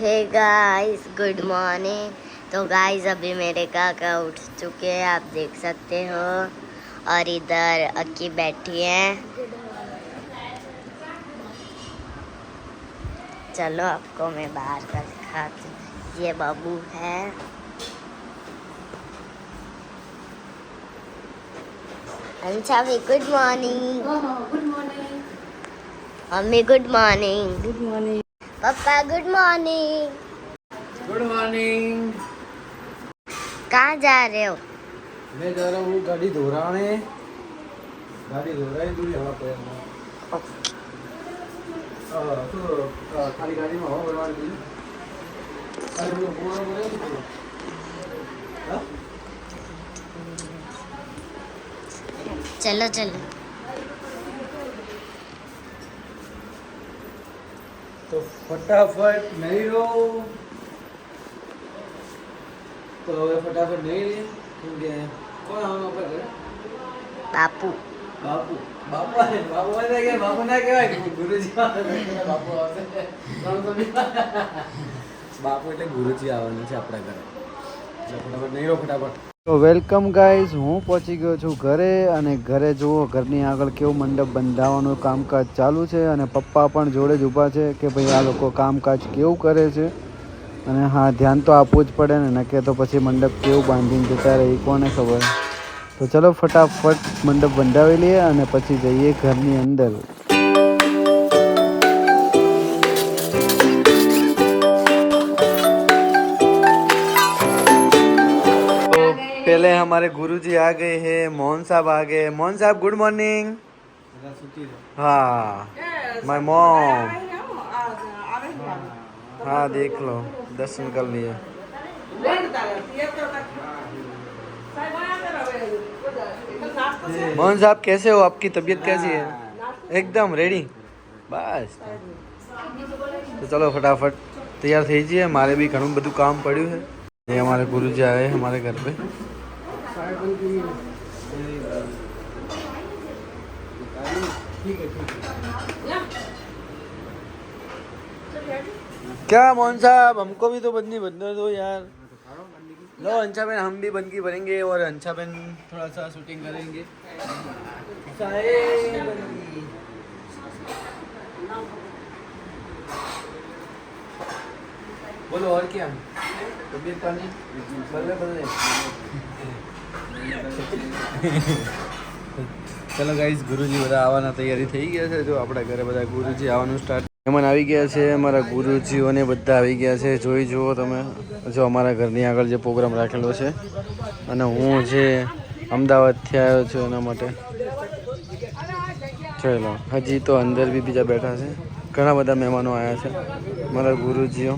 हे guys good morning तो guys अभी मेरे काका उठ चुके हैं आप देख सकते हो। और इधर अक्की बैठी है। चलो आपको मैं बाहर का दिखाती ये बाबू है। अंशा भी good morning good morning mummy good morning good morning पापा गुड मॉर्निंग गुड मॉर्निंग कहाँ जा रहे हो मैं जा रहा हूँ गाड़ी धोराने गाड़ी धोराई दूरी हवा पे तो अ, खाली गाड़ी में हवा भरवानी थी अरे वो पूरा बोले नहीं हाँ? चलो चलो ફટાફટ નહીં રહો. તો હવે ફટાફટ નહીં રહી કેમ કે કોણ આવવાનું આપણે ઘરે? બાપુ. બાપુ. બાપુ બાપુ ના કે બાપુ ના કહેવાય? ગુરુજી બાપુ આવે બાપુ એટલે ગુરુજી આવવાનું છે આપણા ઘરે. ફટાફટ નહીં રહો ફટાફટ. તો વેલકમ ગાઈઝ, હું પહોંચી ગયો છું ઘરે અને ઘરે જુઓ, ઘરની આગળ કેવું મંડપ બંધાવવાનું કામકાજ ચાલુ છે અને પપ્પા પણ જોડે જ ઊભા છે કે ભાઈ આ લોકો કામકાજ કેવું કરે છે. અને હા, ધ્યાન તો આપવું જ પડે ને નકે તો પછી મંડપ કેવું બાંધીને જતા રહે કોને ખબર. તો ચલો ફટાફટ મંડપ બંધાવી લઈએ અને પછી જઈએ ઘરની અંદર. हमारे गुरुजी आ गए हैं मोहन साहब आ गए मोहन साहब गुड मॉर्निंग हाँ माय मॉम हाँ देख लो दर्शन कर लिए मोहन साहब कैसे हो आपकी तबीयत कैसी है एकदम रेडी બસ તો ચલો ફટાફટ તૈયાર થઈ જઈએ મારે બી ઘણું બધું કામ પડ્યું છે ये हमारे हमारे घर क्या मोहन साहब, हमको भी तो बंदी बनने दो यार। लो, अंशा बहन, हम भी बंदगी बनेंगे और अंशा बहन थोड़ा सा शूटिंग करेंगे। बोलो, और क्या? तबीयत पानी? बल्ले बल्ले। ચલો ગાઈઝ ગુરુજી બધા આવવાના તૈયારી થઈ ગયા છે. જો આપણા ઘરે બધા ગુરુજી આવવાનું સ્ટાર્ટ મહેમાન આવી ગયા છે. અમારા ગુરુજીઓને બધા આવી ગયા છે. જોઈ જુઓ તમે. જો અમારા ઘરની આગળ જે પ્રોગ્રામ રાખેલો છે. અને હું જે અમદાવાદથી આવ્યો છું એના માટે. ચલો હજી તો અંદર બી બીજા બેઠા છે. ઘણા બધા મહેમાનો આવ્યા છે. મારા ગુરુજીઓ.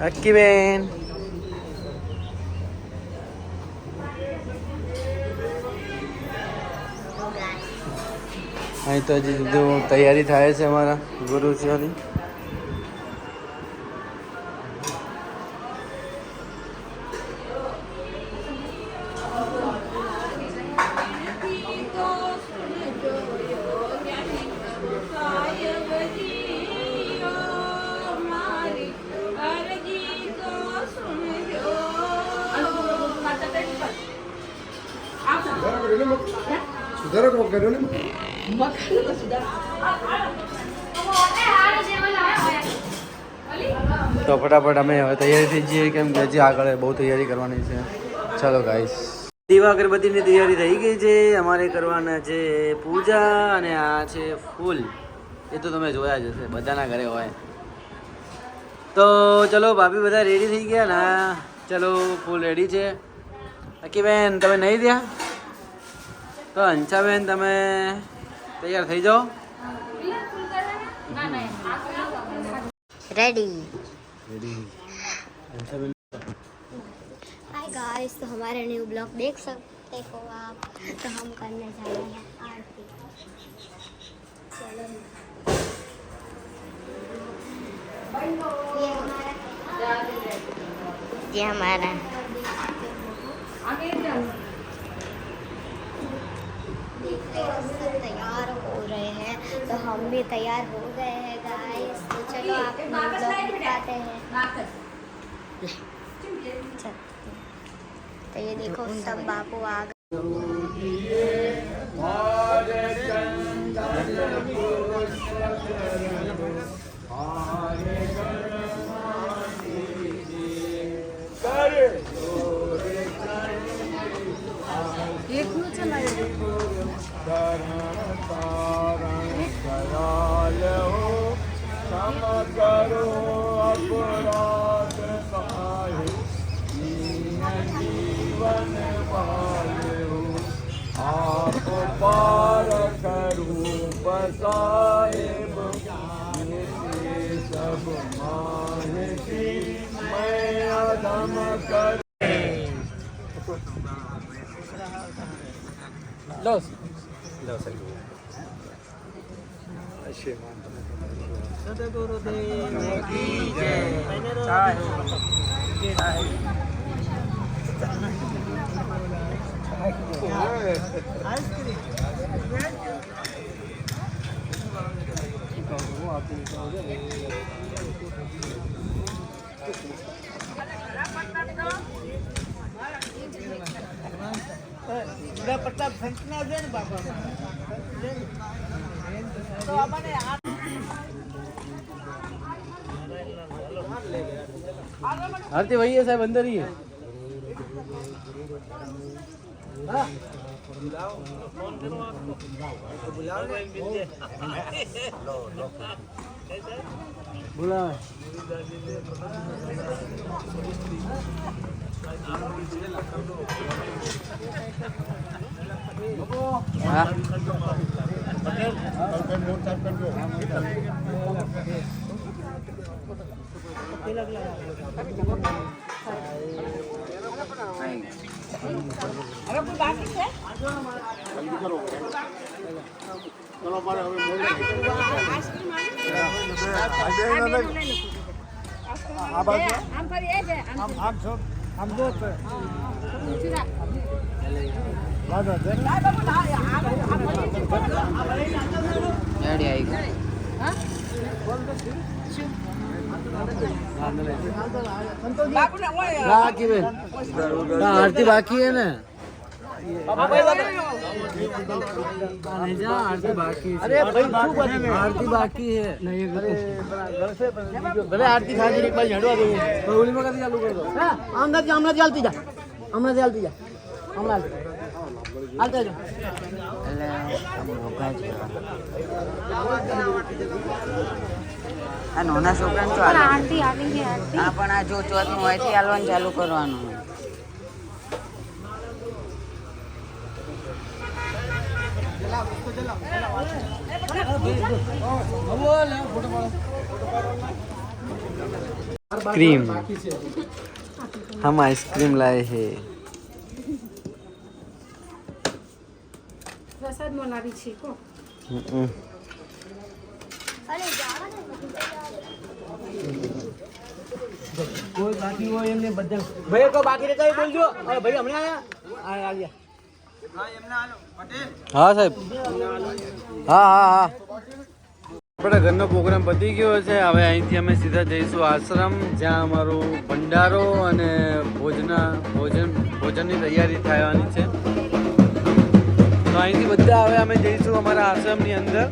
અક્કી બેન અહીં તો હજી તૈયારી થાય છે અમારા ગુરુજીઓની તો ફટાફટ અમે હવે તૈયારી થઈ જઈએ. કેમ કે હજી આગળ બહુ તૈયારી કરવાની છે. ચાલો ગાઈસ દીવા અગરબત્તીની તૈયારી થઈ ગઈ છે. અમારે કરવાના છે પૂજા અને આ છે ફૂલ. એ તો તમે જોયા જ હશે, બધાના ઘરે હોય. તો ચલો, ભાભી બધા રેડી થઈ ગયા ના? ચલો, ફૂલ રેડી છે. અકી બેન, તમે નહીં દયા તો અંશાબેન તમે તૈયાર થઈ જાઓ रेडी રેડી અંશાબેન हाय गाइस तो हमारे न्यू ब्लॉग देख सकते हो आप तो हम करने जा रहे हैं आरती चलो ये हमारा ये हमारा तैयार हो रहे हैं तो हम भी तैयार हो गए हैं गाइस तो चलो आप लोग दिखाते हैं तो ये देखो सब बापू आ गए आप पार करूं साहेब ये सब मानती मैं अधम कर પ્રતાપ સંતના છે ને બાપા તો ભાઈ સાહેબ અંદર બોલાવે હા પટેલ હવે કોઈ બાકી છે? ચલો મારે હવે આ બાજુ? આમ ફરી એ છે આમ આમ છો આમ જો છે? વાદો છે ગાડી આવી ગઈ. હા? बाकी में आरती बाकी है ना आरती बाकी अरे भाई आरती बाकी है नहीं भले आरती खा के एक बार झड़वा दो होली में कभी चालू कर दो હમણાં હમણાં ચાલતી જા હમણાં ચાલતી જા હમણાં હાલતા જો આ નાના છોકરાને તો આરતી હા પણ આ જો ચોથનું હોયથી હાલવાનું ચાલુ કરવાનું क्रीम हम आइसक्रीम लाए हैं પ્રસાદ મનાવી છે કો अरे जाओ ना કોઈ બાકી હોય એમને બધા ભાઈ કોઈ બાકી રહેતા બોલજો. હવે ભાઈ હમણાં આયા? આ ગયા હા સાહેબ. હા હા હા. આપણા ઘરનો પ્રોગ્રામ પતી ગયો છે. હવે અહીંથી અમે સીધા જઈશું આશ્રમ જ્યાં અમારું ભંડારો અને ભોજના ભોજન ભોજનની તૈયારી થવાની છે. તો અહીંથી બધા હવે અમે જઈશું અમારા આશ્રમની અંદર.